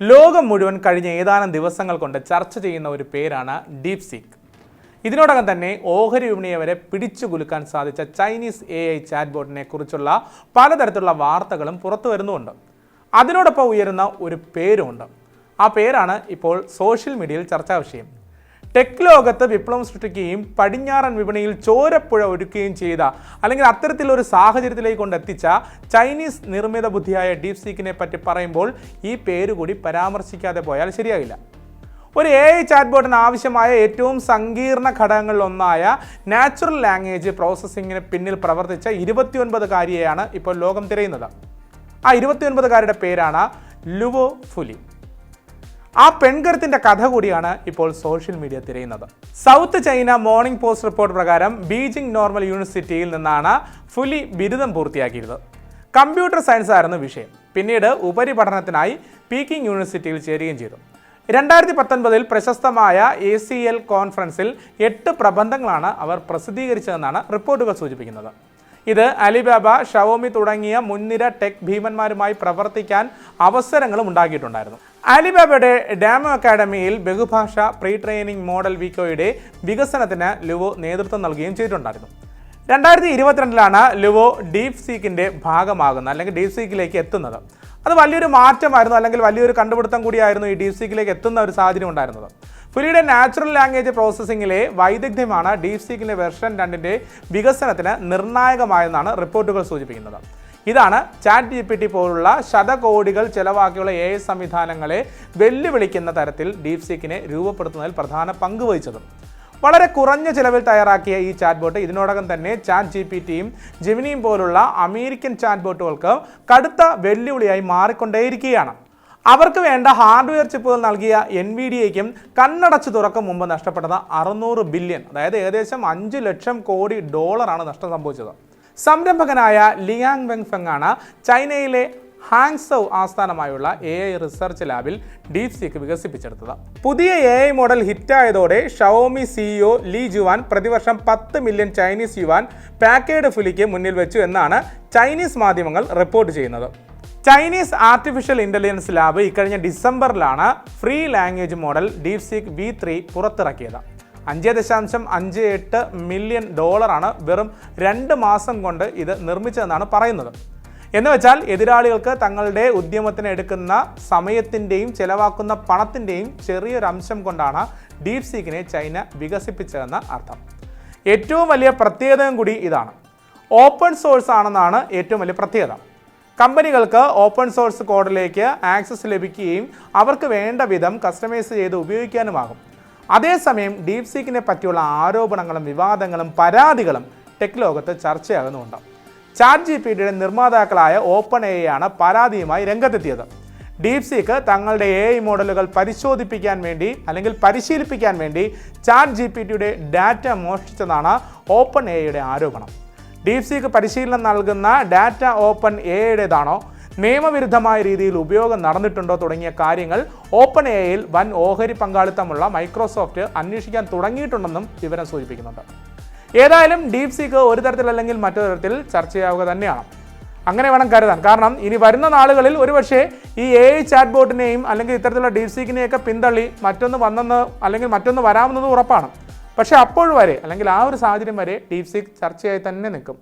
ലോകം മുഴുവൻ കഴിഞ്ഞ ഏതാനും ദിവസങ്ങൾ കൊണ്ട് ചർച്ച ചെയ്യുന്ന ഒരു പേരാണ് ഡീപ് സീക്ക് ഇതിനോടകം തന്നെ ഓഹരി വിപണിയെ വരെ പിടിച്ചു കുലുക്കാൻ സാധിച്ച ചൈനീസ് എ ഐ ചാറ്റ് ബോർഡിനെ കുറിച്ചുള്ള പലതരത്തിലുള്ള വാർത്തകളും പുറത്തു വരുന്നുമുണ്ട്. അതിനോടൊപ്പം ഉയരുന്ന ഒരു പേരുമുണ്ട്. ആ പേരാണ് ഇപ്പോൾ സോഷ്യൽ മീഡിയയിൽ ചർച്ചാ വിഷയം. ടെക് ലോകത്ത് വിപ്ലവം സൃഷ്ടിക്കുകയും പടിഞ്ഞാറൻ വിപണിയിൽ ചോരപ്പുഴ ഒരുക്കുകയും ചെയ്ത അല്ലെങ്കിൽ അത്തരത്തിലൊരു സാഹചര്യത്തിലേക്ക് കൊണ്ടെത്തിച്ച ചൈനീസ് നിർമ്മിത ബുദ്ധിയായ ഡീപ് സീക്കിനെ പറ്റി പറയുമ്പോൾ ഈ പേര് കൂടി പരാമർശിക്കാതെ പോയാൽ ശരിയാകില്ല. ഒരു എ ഐ ചാറ്റ്ബോട്ടിന് ആവശ്യമായ ഏറ്റവും സങ്കീർണ ഘടകങ്ങളിലൊന്നായ നാച്ചുറൽ ലാംഗ്വേജ് പ്രോസസ്സിങ്ങിന് പിന്നിൽ പ്രവർത്തിച്ച ഇരുപത്തിയൊൻപതുകാരിയെയാണ് ഇപ്പോൾ ലോകം തിരയുന്നത്. ആ ഇരുപത്തിയൊൻപതുകാരുടെ പേരാണ് ലുവോ ഫുലി. ആ പെൺകരുത്തിന്റെ കഥ കൂടിയാണ് ഇപ്പോൾ സോഷ്യൽ മീഡിയ തിരയുന്നത്. South China Morning Post report പ്രകാരം ബീജിംഗ് നോർമൽ യൂണിവേഴ്സിറ്റിയിൽ നിന്നാണ് ഫുലി ബിരുദം പൂർത്തിയാക്കിയത് കമ്പ്യൂട്ടർ സയൻസ് ആയിരുന്നു വിഷയം. പിന്നീട് ഉപരിപഠനത്തിനായി പീക്കിംഗ് യൂണിവേഴ്സിറ്റിയിൽ ചേരുകയും ചെയ്തു. രണ്ടായിരത്തി പത്തൊൻപതിൽ പ്രശസ്തമായ എ സി എൽ കോൺഫറൻസിൽ എട്ട് പ്രബന്ധങ്ങളാണ് അവർ പ്രസിദ്ധീകരിച്ചതെന്നാണ് റിപ്പോർട്ടുകൾ സൂചിപ്പിക്കുന്നത്. ഇത് അലിബാബ ഷവോമി തുടങ്ങിയ മുൻനിര ടെക് ഭീമന്മാരുമായി പ്രവർത്തിക്കാൻ അവസരങ്ങളും ഉണ്ടാക്കിയിട്ടുണ്ടായിരുന്നു. അലിബാബയുടെ ഡാമോ അക്കാഡമിയിൽ ബഹുഭാഷ പ്രീ ട്രെയിനിങ് മോഡൽ വിക്കോയുടെ വികസനത്തിന് ലുവോ നേതൃത്വം നൽകുകയും ചെയ്തിട്ടുണ്ടായിരുന്നു. രണ്ടായിരത്തി ഇരുപത്തിരണ്ടിലാണ് ലുവോ ഡീപ് സീക്കിന്റെ ഭാഗമാകുന്നത് അല്ലെങ്കിൽ ഡീപ് സീക്കിലേക്ക് എത്തുന്നത്. അത് വലിയൊരു മാറ്റമായിരുന്നു അല്ലെങ്കിൽ വലിയൊരു കണ്ടുപിടുത്തം കൂടിയായിരുന്നു ഈ ഡീപ് സീക്കിലേക്ക് എത്തുന്ന ഒരു സാഹചര്യം ഉണ്ടായിരുന്നത്. പുലിയുടെ നാച്ചുറൽ ലാംഗ്വേജ് പ്രോസസ്സിങ്ങിലെ വൈദഗ്ധ്യമാണ് ഡീപ് സീക്കിന്റെ വെർഷൻ രണ്ടിന്റെ വികസനത്തിന് നിർണായകമായെന്നാണ് റിപ്പോർട്ടുകൾ സൂചിപ്പിക്കുന്നത്. ഇതാണ് ചാറ്റ് ജി പി ടി പോലുള്ള ശതകോടികൾ ചെലവാക്കിയുള്ള എ ഐ സംവിധാനങ്ങളെ വെല്ലുവിളിക്കുന്ന തരത്തിൽ ഡീപ് സീക്കിനെ രൂപപ്പെടുത്തുന്നതിൽ പ്രധാന പങ്ക് വഹിച്ചതും. വളരെ കുറഞ്ഞ ചിലവിൽ തയ്യാറാക്കിയ ഈ ചാറ്റ് ബോട്ട് ഇതിനോടകം തന്നെ ചാറ്റ് ജി പി ടിയും ജിമിനിയും പോലുള്ള അമേരിക്കൻ ചാറ്റ് ബോട്ടുകൾക്ക് കടുത്ത വെല്ലുവിളിയായി മാറിക്കൊണ്ടേയിരിക്കുകയാണ്. അവർക്ക് വേണ്ട ഹാർഡ്വെയർ ചിപ്പുകൾ നൽകിയ എൻ വി ഡി എക്കും കണ്ണടച്ചു തുറക്കും മുമ്പ് നഷ്ടപ്പെട്ടത് അറുന്നൂറ് ബില്യൺ അതായത് ഏകദേശം അഞ്ച് ലക്ഷം കോടി ഡോളറാണ് നഷ്ടം സംഭവിച്ചത്. സംരംഭകനായ ലിയാങ് വെങ് ഫെങ് ആണ് ചൈനയിലെ ഹാങ്സൗ ആസ്ഥാനമായുള്ള എ ഐ റിസർച്ച് ലാബിൽ ഡീപ് സീക്ക് വികസിപ്പിച്ചെടുത്തത്. പുതിയ എ ഐ മോഡൽ ഹിറ്റായതോടെ ഷവോമി സിഇഒ ലീ ജുവാൻ പ്രതിവർഷം പത്ത് മില്യൺ ചൈനീസ് യുവാൻ പാക്കേഡ് ഫുലിക്ക് മുന്നിൽ വെച്ചു എന്നാണ് ചൈനീസ് മാധ്യമങ്ങൾ റിപ്പോർട്ട് ചെയ്യുന്നത്. ചൈനീസ് ആർട്ടിഫിഷ്യൽ ഇന്റലിജൻസ് ലാബ് ഇക്കഴിഞ്ഞ ഡിസംബറിലാണ് free language model DeepSeek V three പുറത്തിറക്കിയത്. അഞ്ച് ദശാംശം അഞ്ച് എട്ട് മില്യൺ ഡോളറാണ് വെറും രണ്ട് മാസം കൊണ്ട് ഇത് നിർമ്മിച്ചതെന്നാണ് പറയുന്നത്. എന്ന് വെച്ചാൽ എതിരാളികൾക്ക് തങ്ങളുടെ ഉദ്യമത്തിന് എടുക്കുന്ന സമയത്തിന്റെയും ചെലവാക്കുന്ന പണത്തിന്റെയും ചെറിയൊരു അംശം കൊണ്ടാണ് ഡീപ് സീക്കിനെ ചൈന വികസിപ്പിച്ചതെന്ന അർത്ഥം. ഏറ്റവും വലിയ പ്രത്യേകതയും കൂടി ഇതാണ്. ഓപ്പൺ സോഴ്സ് ആണെന്നാണ് ഏറ്റവും വലിയ പ്രത്യേകത. കമ്പനികൾക്ക് ഓപ്പൺ സോഴ്സ് കോഡിലേക്ക് ആക്സസ് ലഭിക്കുകയും അവർക്ക് വേണ്ട വിധം കസ്റ്റമൈസ് ചെയ്ത് ഉപയോഗിക്കാനുമാകും. അതേസമയം ഡീപ് സീക്കിനെ പറ്റിയുള്ള ആരോപണങ്ങളും വിവാദങ്ങളും പരാതികളും ടെക് ലോകത്ത് ചർച്ചയാകുന്നുണ്ട്. ചാറ്റ് ജി പി ടിയുടെ നിർമ്മാതാക്കളായ ഓപ്പൺ എ ആണ് പരാതിയുമായി രംഗത്തെത്തിയത്. ഡീപ് സീക്ക് തങ്ങളുടെ എ ഐ മോഡലുകൾ പരിശോധിപ്പിക്കാൻ വേണ്ടി അല്ലെങ്കിൽ പരിശീലിപ്പിക്കാൻ വേണ്ടി ചാറ്റ് ജി പി ടിയുടെ ഡാറ്റ മോഷ്ടിച്ചതാണ് ഓപ്പൺ എയുടെ ആരോപണം. ഡീപ് സീക്ക് പരിശീലനം നൽകുന്ന ഡാറ്റ ഓപ്പൺ എയുടേതാണോ നിയമവിരുദ്ധമായ രീതിയിൽ ഉപയോഗം നടന്നിട്ടുണ്ടോ തുടങ്ങിയ കാര്യങ്ങൾ ഓപ്പൺ എയിൽ വൻ ഓഹരി പങ്കാളിത്തമുള്ള മൈക്രോസോഫ്റ്റ് അന്വേഷിക്കാൻ തുടങ്ങിയിട്ടുണ്ടെന്നും വിവരം സൂചിപ്പിക്കുന്നുണ്ട്. ഏതായാലും ഡീപ് സീക്ക് ഒരു തരത്തിലല്ലെങ്കിൽ മറ്റൊരു തരത്തിൽ ചർച്ചയാവുക തന്നെയാണ്. അങ്ങനെ വേണം കരുതാൻ. കാരണം ഇനി വരുന്ന നാളുകളിൽ ഒരുപക്ഷെ ഈ എ ഐ ചാറ്റ് ബോട്ടിനെയും അല്ലെങ്കിൽ ഇത്തരത്തിലുള്ള ഡീപ് സീക്കിനെയൊക്കെ പിന്തള്ളി മറ്റൊന്ന് വന്നെന്ന് അല്ലെങ്കിൽ മറ്റൊന്ന് വരാമെന്നത് ഉറപ്പാണ്. പക്ഷേ അപ്പോൾ വരെ അല്ലെങ്കിൽ ആ ഒരു സാഹചര്യം വരെ ഡീപ് സീക്ക് ചർച്ചയായി തന്നെ നിൽക്കും.